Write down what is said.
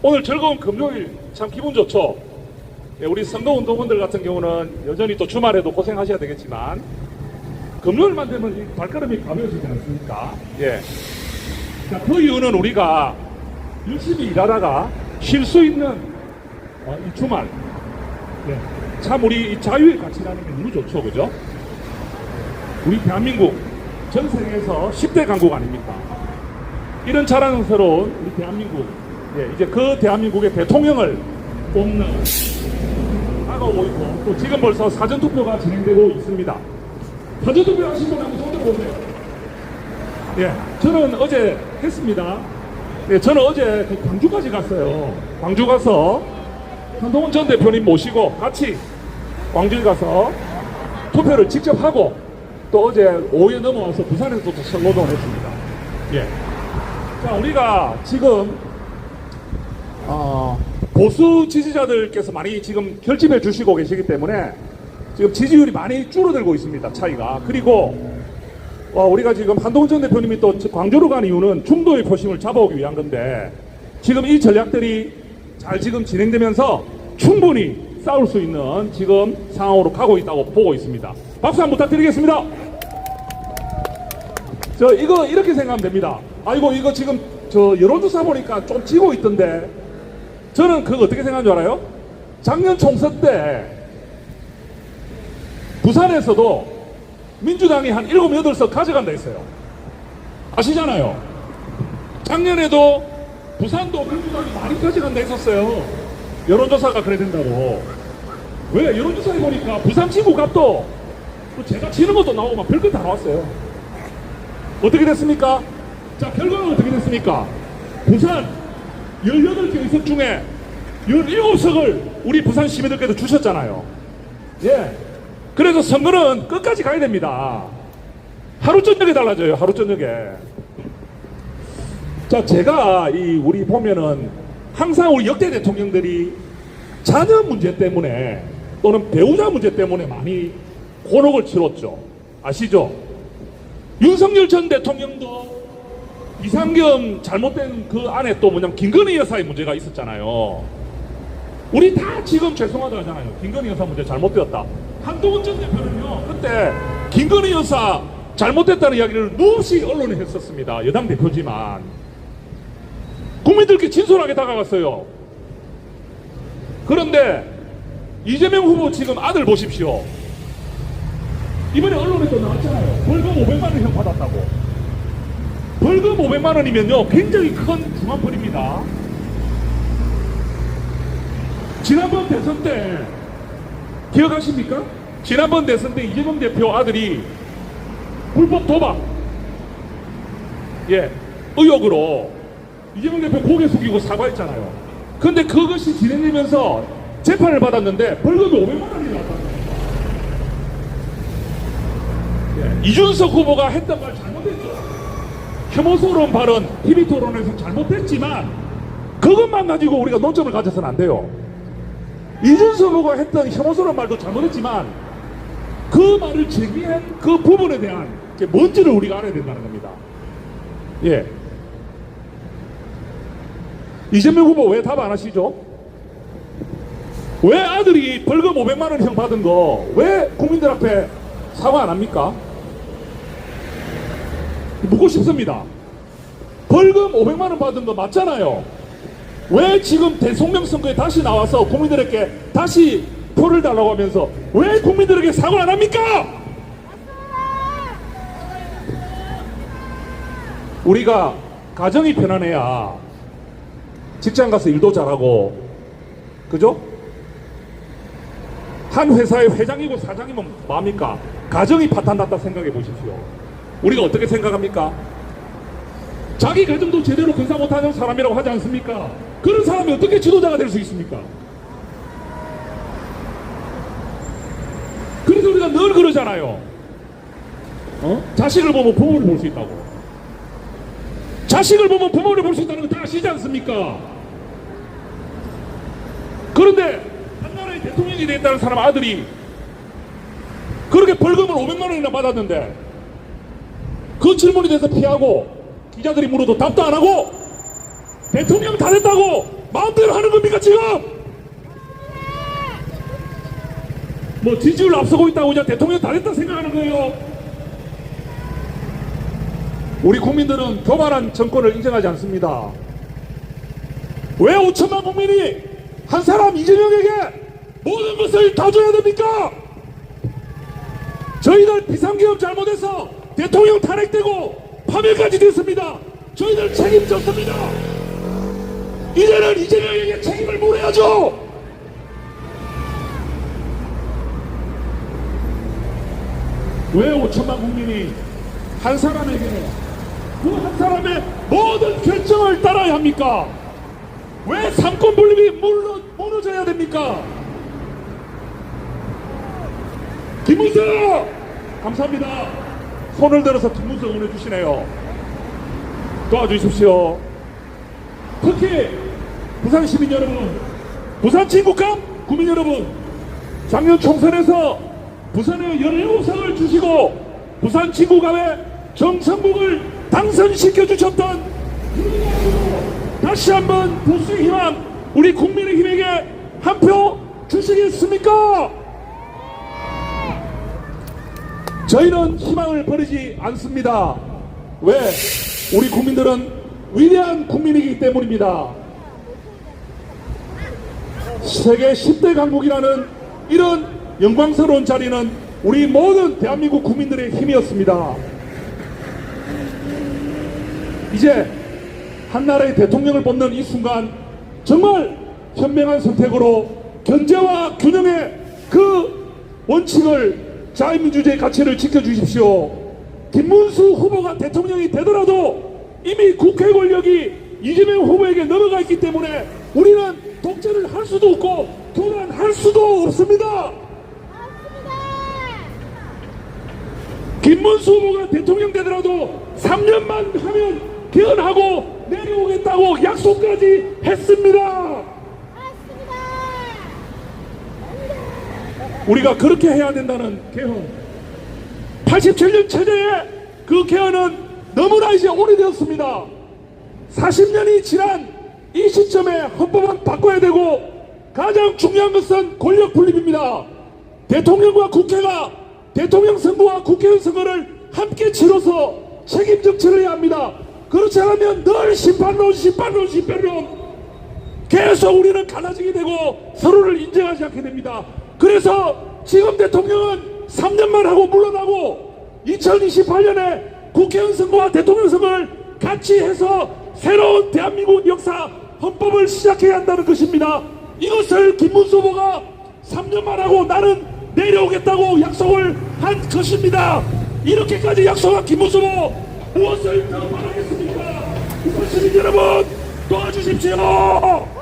오늘 즐거운 금요일 참 기분 좋죠. 예, 우리 선거운동원들 같은 경우는 여전히 또 주말에도 고생하셔야 되겠지만 금요일만 되면 이 발걸음이 가벼워지지 않습니까? 예. 자, 그 이유는 우리가 열심히 일하다가 쉴 수 있는 어, 이 주말. 예. 참 우리 이 자유의 가치라는 게 너무 좋죠, 그죠? 우리 대한민국 전 세계에서 10대 강국 아닙니까? 이런 자랑스러운 우리 대한민국, 예, 이제 그 대한민국의 대통령을 뽑는 다가오고 있고, 또 지금 벌써 사전투표가 진행되고 있습니다. 사전투표 하신 분 한번 손 들어 보세요. 예, 저는 어제 했습니다. 예, 저는 어제 그 광주까지 갔어요. 광주 가서 한동훈 전 대표님 모시고 같이 광주에 가서 투표를 직접 하고 또 어제 오후에 넘어와서 부산에서 또 선거동을 했습니다. 예. 자, 우리가 지금 어, 보수 지지자들께서 많이 지금 결집해 주시고 계시기 때문에 지금 지지율이 많이 줄어들고 있습니다. 차이가. 그리고 어, 우리가 지금 한동훈 전 대표님이 또 광주로 간 이유는 중도의 표심을 잡아오기 위한 건데 지금 이 전략들이 잘 지금 진행되면서 충분히 싸울 수 있는 지금 상황으로 가고 있다고 보고 있습니다. 박수 한번 부탁드리겠습니다. 저 이거 이렇게 생각하면 됩니다. 아이고 이거 지금 저 여론조사 보니까 좀 지고 있던데 저는 그거 어떻게 생각하는 줄 알아요? 작년 총선 때 부산에서도 민주당이 한 7, 8석 가져간다 했어요. 아시잖아요. 작년에도 부산도 민주당이 많이 가져간다 했었어요. 여론조사가 그래야 된다고. 왜? 여론조사에 보니까 부산 지구 값도 또 제가 치는 것도 나오고 막 별것 다 나왔어요. 어떻게 됐습니까? 자, 결과는 어떻게 됐습니까? 부산 18개 의석 중에 17석을 우리 부산 시민들께서 주셨잖아요. 예. 그래서 선거는 끝까지 가야 됩니다. 하루 저녁에 달라져요. 하루 저녁에. 자, 제가 이 우리 보면은 항상 우리 역대 대통령들이 자녀 문제 때문에 또는 배우자 문제 때문에 많이 곤혹을 치렀죠. 아시죠? 윤석열 전 대통령도 이상겸 잘못된 그 안에 또 뭐냐면 김건희 여사의 문제가 있었잖아요. 우리 다 지금 죄송하다 하잖아요. 김건희 여사 문제 잘못되었다. 한동훈 전 대표는요, 그때 김건희 여사 잘못됐다는 이야기를 무없이 언론에 했었습니다. 여당 대표지만. 국민들께 진솔하게 다가갔어요. 그런데 이재명 후보 지금 아들 보십시오. 이번에 언론에 또 나왔잖아요. 벌금 500만 원 형 받았다고. 벌금 500만 원이면요, 굉장히 큰 중환벌입니다. 지난번 대선 때 기억하십니까? 지난번 대선 때 이재명 대표 아들이 불법 도박 예 의혹으로 이재명 대표 고개 숙이고 사과했잖아요. 근데 그것이 진행되면서 재판을 받았는데 벌금이 500만 원이 겁니다. 예, 이준석 후보가 했던 말 잘못했죠. 혐오스러운 발언, TV 토론에서 잘못했지만 그것만 가지고 우리가 논점을 가져서는 안 돼요. 이준석 후보가 했던 혐오스러운 말도 잘못했지만 그 말을 제기한 그 부분에 대한 이제 뭔지를 우리가 알아야 된다는 겁니다. 예. 이재명 후보 왜 답 안 하시죠? 왜 아들이 벌금 500만 원 형 받은 거 왜 국민들 앞에 사과 안 합니까? 묻고 싶습니다. 벌금 500만 원 받은 거 맞잖아요. 왜 지금 대통령 선거에 다시 나와서 국민들에게 다시 표를 달라고 하면서 왜 국민들에게 사과를 안 합니까? 우리가 가정이 편안해야 직장 가서 일도 잘하고 그죠? 한 회사의 회장이고 사장이면 뭐합니까? 가정이 파탄 났다 생각해 보십시오. 우리가 어떻게 생각합니까? 자기 가정도 제대로 건사 못하는 사람이라고 하지 않습니까? 그런 사람이 어떻게 지도자가 될 수 있습니까? 그래서 우리가 늘 그러잖아요. 어? 자식을 보면 부모를 볼 수 있다고. 자식을 보면 부모를 볼 수 있다는 거 다 아시지 않습니까? 그런데 한 나라의 대통령이 됐다는 사람 아들이 그렇게 벌금을 500만 원이나 받았는데 그 질문에 대해서 피하고 기자들이 물어도 답도 안 하고 대통령 다 됐다고 마음대로 하는 겁니까 지금? 뭐 지지율 앞서고 있다고 이제 대통령 다 됐다 생각하는 거예요. 우리 국민들은 교만한 정권을 인정하지 않습니다. 왜 5천만 국민이 한 사람 이재명에게 모든 것을 다 줘야 됩니까? 저희들 비상기업 잘못해서 대통령 탄핵되고 파멸까지 됐습니다. 저희들 책임졌습니다. 이제는 이재명에게 책임을 물어야죠. 왜 5천만 국민이 한 사람에게 그 한 사람의 모든 결정을 따라야 합니까? 왜 삼권 분립이 물러, 무너져야 됩니까? 김문수! 감사합니다. 손을 들어서 김문수 응원해 주시네요. 도와주십시오. 특히 부산 시민 여러분, 부산 친구감 국민 여러분, 작년 총선에서 부산에 17상을 주시고 부산 친구감에 정성국을 당선시켜 주셨던 다시 한번 보수의 희망 우리 국민의 힘에게 한 표 주시겠습니까? 저희는 희망을 버리지 않습니다. 왜? 우리 국민들은 위대한 국민이기 때문입니다. 세계 10대 강국이라는 이런 영광스러운 자리는 우리 모든 대한민국 국민들의 힘이었습니다. 이제 한 나라의 대통령을 뽑는 이 순간 정말 현명한 선택으로 견제와 균형의 그 원칙을 자유민주주의 가치를 지켜주십시오. 김문수 후보가 대통령이 되더라도 이미 국회 권력이 이재명 후보에게 넘어가 있기 때문에 우리는 독재를 할 수도 없고 교란할 수도 없습니다. 김문수 후보가 대통령 되더라도 3년만 하면 개헌하고 내려오겠다고 약속까지 했습니다. 우리가 그렇게 해야 된다는 개헌. 87년 체제의 그 개헌은 너무나 이제 오래되었습니다. 40년이 지난 이 시점에 헌법은 바꿔야 되고 가장 중요한 것은 권력 분립입니다. 대통령과 국회가 대통령 선거와 국회의원 선거를 함께 치러서 책임 정치를 해야 합니다. 그렇지 않으면 늘 심판론, 심판론, 심판론 계속 우리는 갈라지게 되고 서로를 인정하지 않게 됩니다. 그래서 지금 대통령은 3년만 하고 물러나고 2028년에 국회의원 선거와 대통령 선거를 같이 해서 새로운 대한민국 역사 헌법을 시작해야 한다는 것입니다. 이것을 김문수 후보가 3년만 하고 나는 내려오겠다고 약속을 한 것입니다. 이렇게까지 약속한 김문수 후보 무엇을 더 바라겠습니까? 국민 여러분 도와주십시오.